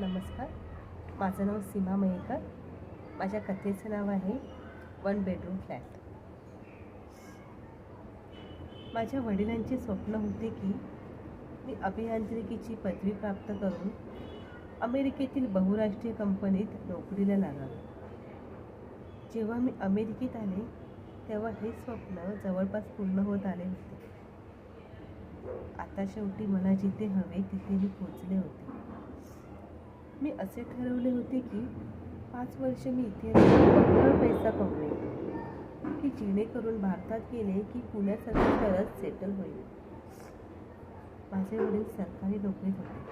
नमस्कार. माझं नाव सीमा मयेकर. माझ्या कथेचं नाव आहे वन बेडरूम फ्लॅट. माझ्या वडिलांचे स्वप्न होते की मी अभियांत्रिकीची पदवी प्राप्त करून अमेरिकेतील बहुराष्ट्रीय कंपनीत नोकरीला लागावे. जेव्हा मी अमेरिकेत आले तेव्हा हे स्वप्न जवळपास पूर्ण होत आले होते. आता शेवटी मला जिथे हवे तिथे मी पोचले होते. मी असे ठरवले होते की पाच वर्ष मी इथे पैसा कमवेन की जेणेकरून भारतात गेले की पुण्यासारख्या शहरात सेटल होईल. माझे वडील सरकारी नोकरीत होते.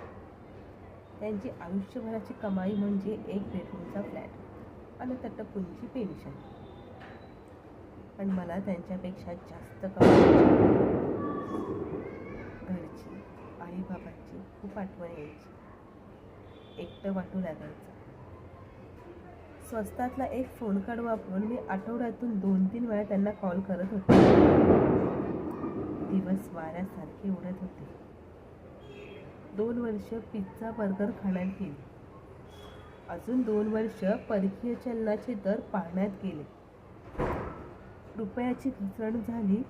त्यांची आयुष्यभराची कमाई म्हणजे एक बेडरूमचा फ्लॅट आणि तटपुंची पेन्शन. पण मला त्यांच्यापेक्षा जास्त कमाई घरची आईबाबांची खूप आठवण यायची. एकटं वाटू लागायचं स्वस्तातला एक फोन कार्ड वापरून मी आठवड्यातून दोन तीन वेळा त्यांना कॉल करत होते. दिवस वाऱ्यासारखे उडत होते. दोन वर्ष पिझ्झा बर्गर खाण्यात गेले. अजून दोन वर्ष परकीय चलनाचे दर पाहण्यात गेले. रुपयाची घसरण झाली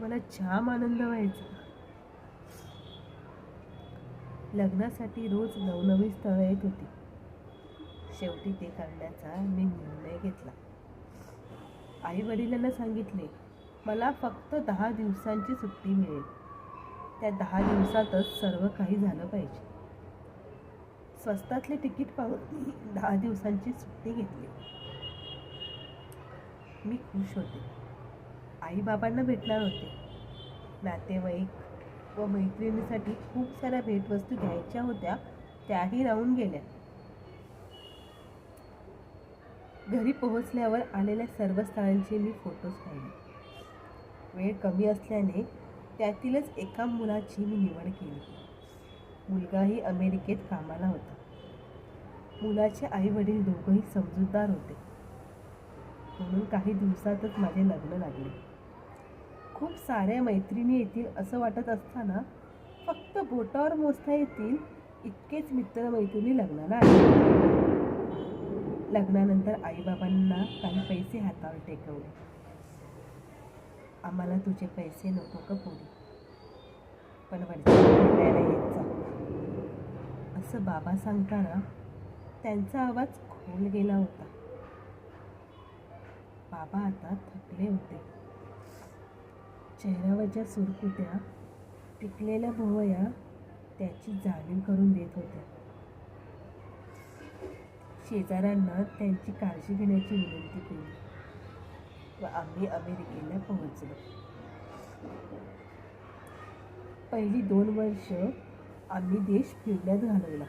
मला जाम आनंद व्हायचा. लग्नासाठी रोज नवनवी स्थळं येत होती. शेवटी ते करण्याचा मी निर्णय घेतला. आई वडिलांना सांगितले मला फक्त दहा दिवसांची सुट्टी मिळेल. त्या दहा दिवसातच सर्व काही झालं पाहिजे. स्वस्तातले तिकीट पाहून दहा दिवसांची सुट्टी घेतली. मी खुश होते. आईबाबांना भेटणार होते. नातेवाईक व मैत्रिणीसाठी खूप साऱ्या भेटवस्तू घ्यायच्या होत्या त्याही राहून गेल्या. घरी पोहोचल्यावर आलेल्या सर्व स्थळांचे मी फोटोज पाहिले. वेळ कमी असल्याने त्यातीलच एका मुलाची मी निवड केली. मुलगाही अमेरिकेत कामाला होता. मुलाचे आई वडील दोघंही समजूतदार होते. म्हणून काही दिवसातच माझे लग्न लागले. खूप साऱ्या मैत्रिणी येतील असं वाटत असताना फक्त बोटावर मोजता येतील इतकेच मित्रमैत्रिणी लग्नाला आले. लग्नानंतर आईबाबांना काही पैसे हातावर टेकवले. आम्हाला तुझे पैसे नको का पोरी पण वरच्या येत जा. असं बाबा सांगताना त्यांचा आवाज खोल गेला होता. बाबा आता थकले होते. चेहऱ्यावरच्या सुरकुत्या टिकलेल्या भोवया त्याची जाणीव करून देत होत्या. शेजाऱ्यांना त्यांची काळजी घेण्याची विनंती केली व आम्ही अमेरिकेला पोहोचलो. पहिली दोन वर्ष आम्ही देश फिरण्यात घालवला.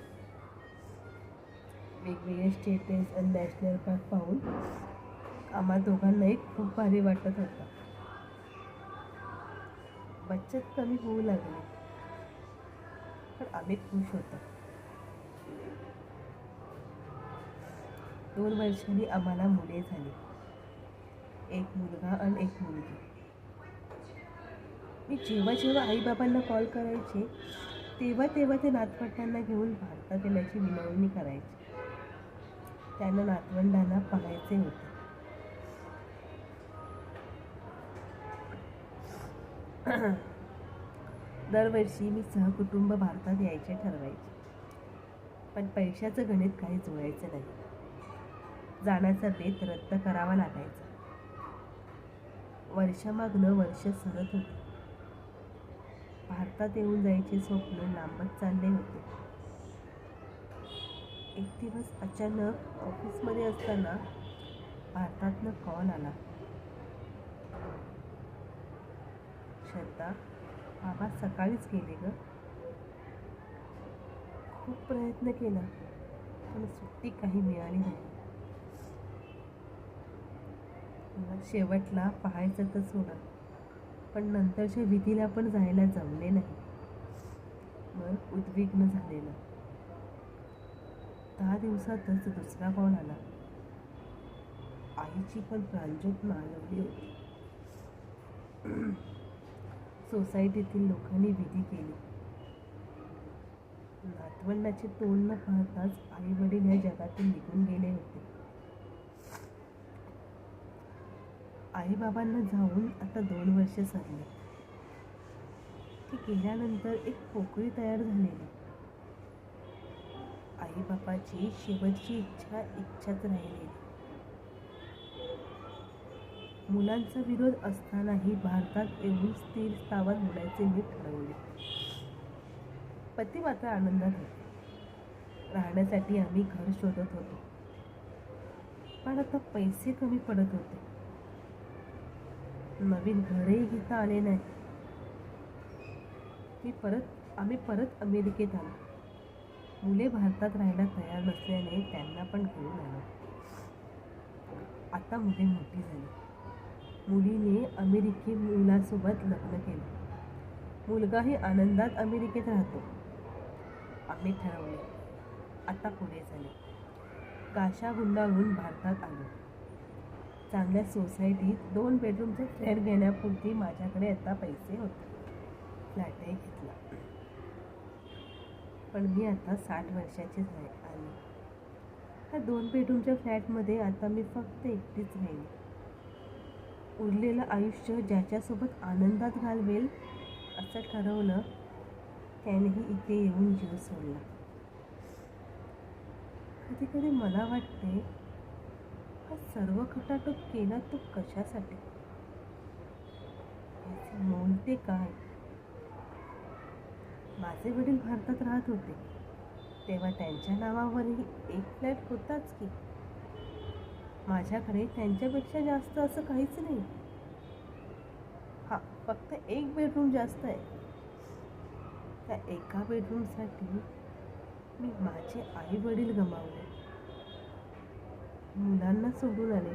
वेगवेगळे स्टेट आणि नॅशनल पार्क पाहून आम्हा दोघांनाही खूप भारी वाटत होता. बचत कमी होऊ लागली. पण आम्ही खुश होतो. दोन वर्षांनी आम्हाला मुले झाली. एक मुलगा आणि एक मुलगी. मी जेव्हा जेव्हा आईबाबांना कॉल करायचे तेव्हा तेव्हा ते नातवंडांना घेऊन भारतात येण्याची विनवणी करायची. त्यांना नातवंडांना पाहायचे होते. दरवर्षी मी सहकुटुंब भारतात यायचे ठरवायचे. पण पैशाचं गणित काही जुळायचं नाही. जाण्याचा बेत रद्द करावा लागायचा. वर्षामागनं वर्ष सरत होते. भारतात येऊन जायचे स्वप्न लांबत चालले होते. एक दिवस अचानक ऑफिसमध्ये असताना भारतातनं कॉल आला. श्रद्धा बाबा सकाळीच गेले ग. खूप प्रयत्न केला पण सुट्टी काही मिळाली नाही. मला शेवटला पाहायचं तर सोडा पण नंतरच्या विधीला पण जायला जमले नाही. मन उद्विग्न झालेलं. दहा दिवसातच दुसरा कॉल आला. आईची पण प्रांजोत मालवली होती. सोसायटीतील लोकांनी विधी केली. नातवंडाचे तोंड न पाहताच आई वडील या जगातून निघून गेले होते. आईबाबांना जाऊन आता दोन वर्ष सरली ती गेल्यानंतर एक पोकळी तयार झालेली. आईबाबाची शेवटची इच्छा इच्छाच राहिलेली. मुलांचा विरोध असतानाही भारतात येऊन स्थिर स्थावर होण्याचे मी ठरवले. पती मात्र आनंदात होते. राहण्यासाठी आम्ही घर शोधत होतो. पण आता पैसे कमी पडत होते. नवीन घरही घेता आले नाही. मी परत आम्ही परत अमेरिकेत आलो. मुले भारतात राहायला तयार नसल्याने त्यांना पण घेऊन आलो. आता मुले मोठी झाली. मुलीने अमेरिकी मुलासोबत लग्न केलं. मुलगाही आनंदात अमेरिकेत राहतो. आम्ही ठरवले आता पुढे झाले काशा गुंडाळून भारतात आलो. चांगल्या सोसायटीत दोन बेडरूमचे फ्लॅट घेण्यापुरती माझ्याकडे आता पैसे होते. फ्लॅटही घेतला. पण मी आता साठ वर्षाची झाले. आणि त्या दोन बेडरूमच्या फ्लॅटमध्ये आता मी फक्त एकटीच राहिली. उरलेलं आयुष्य ज्याच्यासोबत आनंदात घालवेल असं ठरवलं त्यानेही इथे येऊन जीव सोडला. कधी कधी मला वाटते हा सर्व खटाटोप केला तो कशासाठी? याचे ते काय? माझे वडील भारतात राहत होते तेव्हा त्यांच्या नावावरही एक फ्लॅट होताच की. माझ्याकडे त्यांच्यापेक्षा जास्त असं काहीच नाही. हा फक्त एक बेडरूम जास्त आहे. त्या एका बेडरूमसाठी मी माझे आई वडील गमावले. मुलांना सोडून आले.